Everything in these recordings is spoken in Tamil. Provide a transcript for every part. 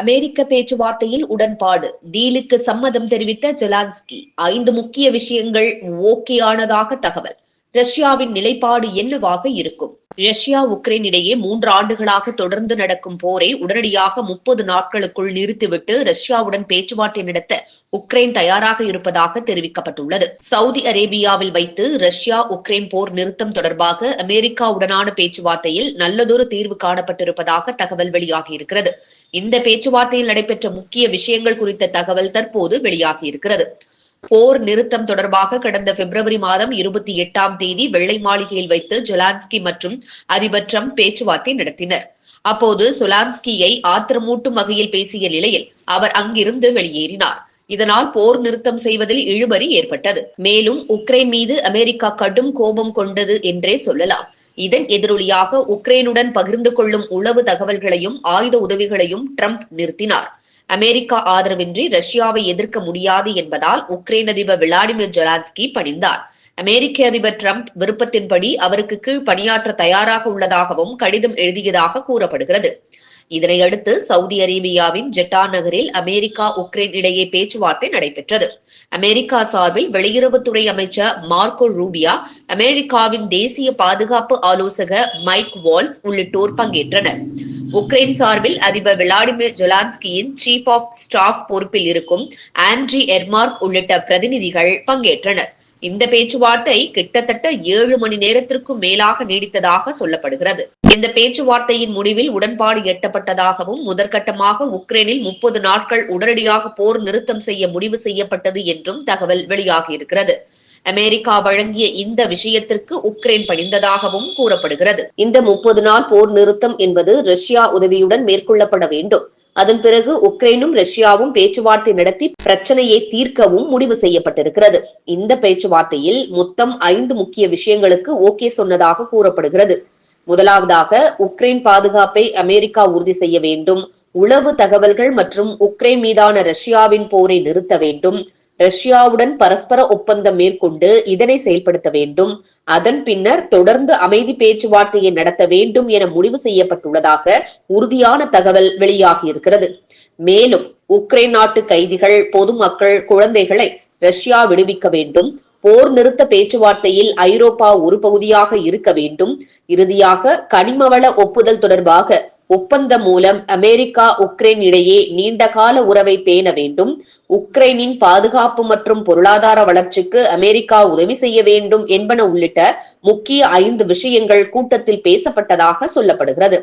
அமெரிக்க பேச்சுவார்த்தையில் உடன்பாடு. டீலுக்கு சம்மதம் தெரிவித்த ஜெலான்ஸ்கி ஐந்து முக்கிய விஷயங்கள் ஓகே ஆனதாக தகவல். ரஷ்யாவின் நிலைப்பாடு என்னவாக இருக்கும்? ரஷ்யா உக்ரைன் இடையே மூன்று ஆண்டுகளாக தொடர்ந்து நடக்கும் போரை உடனடியாக முப்பது நாட்களுக்குள் நிறுத்திவிட்டு ரஷ்யாவுடன் பேச்சுவார்த்தை நடத்த உக்ரைன் தயாராக இருப்பதாக தெரிவிக்கப்பட்டுள்ளது. சவுதி அரேபியாவில் வைத்து ரஷ்யா உக்ரைன் போர் நிறுத்தம் தொடர்பாக அமெரிக்காவுடனான பேச்சுவார்த்தையில் நல்லதொரு தீர்வு காணப்பட்டிருப்பதாக தகவல் வெளியாகியிருக்கிறது. இந்த பேச்சுவார்த்தையில் நடைபெற்ற முக்கிய விஷயங்கள் குறித்த தகவல் தற்போது வெளியாகியிருக்கிறது போர் நிறுத்தம் தொடர்பாக கடந்த பிப்ரவரி மாதம் இருபத்தி எட்டாம் தேதி வெள்ளை மாளிகையில் வைத்து ஜொலான்ஸ்கி மற்றும் அதிபர் ட்ரம்ப் பேச்சுவார்த்தை நடத்தினர். அப்போது சொலான்ஸ்கியை ஆத்திரமூட்டும் வகையில் பேசிய நிலையில் அவர் அங்கிருந்து வெளியேறினார். இதனால் போர் நிறுத்தம் செய்வதில் இழுபறி ஏற்பட்டது. மேலும் உக்ரைன் மீது அமெரிக்கா கடும் கோபம் கொண்டது என்றே சொல்லலாம். இதன் எதிரொலியாக உக்ரைனுடன் பகிர்ந்து கொள்ளும் உளவு தகவல்களையும் ஆயுத உதவிகளையும் ட்ரம்ப் நிறுத்தினார். அமெரிக்கா ஆதரவின்றி ரஷ்யாவை எதிர்க்க முடியாது என்பதால் உக்ரைன் அதிபர் விளாடிமிர் ஜெலான்ஸ்கி பணிந்தார். அமெரிக்க அதிபர் டிரம்ப் விருப்பத்தின்படி அவருக்கு கீழ் பணியாற்ற தயாராக உள்ளதாகவும் கடிதம் எழுதியதாக கூறப்படுகிறது. இதனையடுத்து சவுதி அரேபியாவின் ஜெட்டா நகரில் அமெரிக்கா உக்ரைன் இடையே பேச்சுவார்த்தை நடைபெற்றது. அமெரிக்கா சார்பில் வெளியுறவுத்துறை அமைச்சர் மார்க்கோ ரூபியா அமெரிக்காவின் தேசிய பாதுகாப்பு ஆலோசகர் மைக் வால்ஸ் உள்ளிட்டோர் பங்கேற்றனர். உக்ரைன் சார்பில் அதிபர் விளாடிமிர் ஜொலான்ஸ்கியின் சீஃப் ஆஃப் ஸ்டாஃப் பொறுப்பில் இருக்கும் ஆண்ட்ரி எர்மார்க் உள்ளிட்ட பிரதிநிதிகள் பங்கேற்றனர். இந்த பேச்சுவார்த்தை கிட்டத்தட்ட ஏழு மணி நேரத்திற்கும் மேலாக நீடித்ததாக சொல்லப்படுகிறது. இந்த பேச்சுவார்த்தையின் முடிவில் உடன்பாடு எட்டப்பட்டதாகவும் முதற்கட்டமாக உக்ரைனில் முப்பது நாட்கள் உடனடியாக போர் நிறுத்தம் செய்ய முடிவு செய்யப்பட்டது என்றும் தகவல் வெளியாகியிருக்கிறது. அமெரிக்கா வழங்கிய இந்த விஷயத்திற்கு உக்ரைன் பணிந்ததாகவும் கூறப்படுகிறது. இந்த முப்பது நாள் போர் நிறுத்தம் என்பது ரஷ்யா உதவியுடன் மேற்கொள்ளப்பட வேண்டும். அதன் பிறகு உக்ரைனும் ரஷ்யாவும் பேச்சுவார்த்தை நடத்தி பிரச்சனையை தீர்க்கவும் முடிவு செய்யப்பட்டிருக்கிறது. இந்த பேச்சுவார்த்தையில் மொத்தம் ஐந்து முக்கிய விஷயங்களுக்கு ஓகே சொன்னதாக கூறப்படுகிறது. முதலாவதாக உக்ரைன் பாதுகாப்பை அமெரிக்கா உறுதி செய்ய வேண்டும். உளவு தகவல்கள் மற்றும் உக்ரைன் மீதான ரஷ்யாவின் போரை நிறுத்த வேண்டும். ரஷ்யாவுடன் பரஸ்பர ஒப்பந்தம் மேற்கொண்டு இதனை செயல்படுத்த வேண்டும். அதன் பின்னர் தொடர்ந்து அமைதி பேச்சுவார்த்தையை நடத்த வேண்டும் என முடிவு செய்யப்பட்டுள்ளதாக உறுதியான தகவல் வெளியாகியிருக்கிறது. மேலும் உக்ரைன் நாட்டு கைதிகள் பொதுமக்கள் குழந்தைகளை ரஷ்யா விடுவிக்க வேண்டும். போர் நிறுத்த பேச்சுவார்த்தையில் ஐரோப்பா ஒரு பகுதியாக இருக்க வேண்டும். இறுதியாக கனிமவள ஒப்புதல் தொடர்பாக ஒப்பந்தம் மூலம் அமெரிக்கா உக்ரைன் இடையே நீண்டகால உறவை பேண வேண்டும். உக்ரைனின் பாதுகாப்பு மற்றும் பொருளாதார வளர்ச்சிக்கு அமெரிக்கா உதவி செய்ய வேண்டும் என்பன உள்ளிட்ட முக்கிய ஐந்து விஷயங்கள் கூட்டத்தில் பேசப்பட்டதாக சொல்லப்படுகிறது.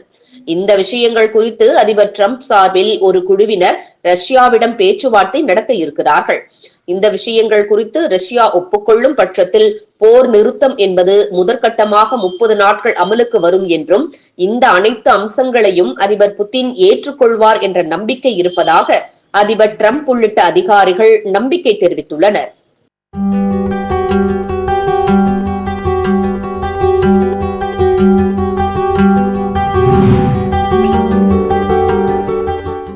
இந்த விஷயங்கள் குறித்து அதிபர் டிரம்ப் சார்பில் ஒரு குழுவினர் ரஷ்யாவிடம் பேச்சுவார்த்தை நடத்த இருக்கிறார்கள். இந்த விஷயங்கள் குறித்து ரஷ்யா ஒப்புக்கொள்ளும் பட்சத்தில் போர் நிறுத்தம் என்பது முதற்கட்டமாக முப்பது நாட்கள் அமலுக்கு வரும் என்றும் இந்த அனைத்து அம்சங்களையும் அதிபர் புதின் ஏற்றுக்கொள்வார் என்ற நம்பிக்கை இருப்பதாக அதிபர் டிரம்ப் உள்ளிட்ட அதிகாரிகள் நம்பிக்கை தெரிவித்துள்ளனர்.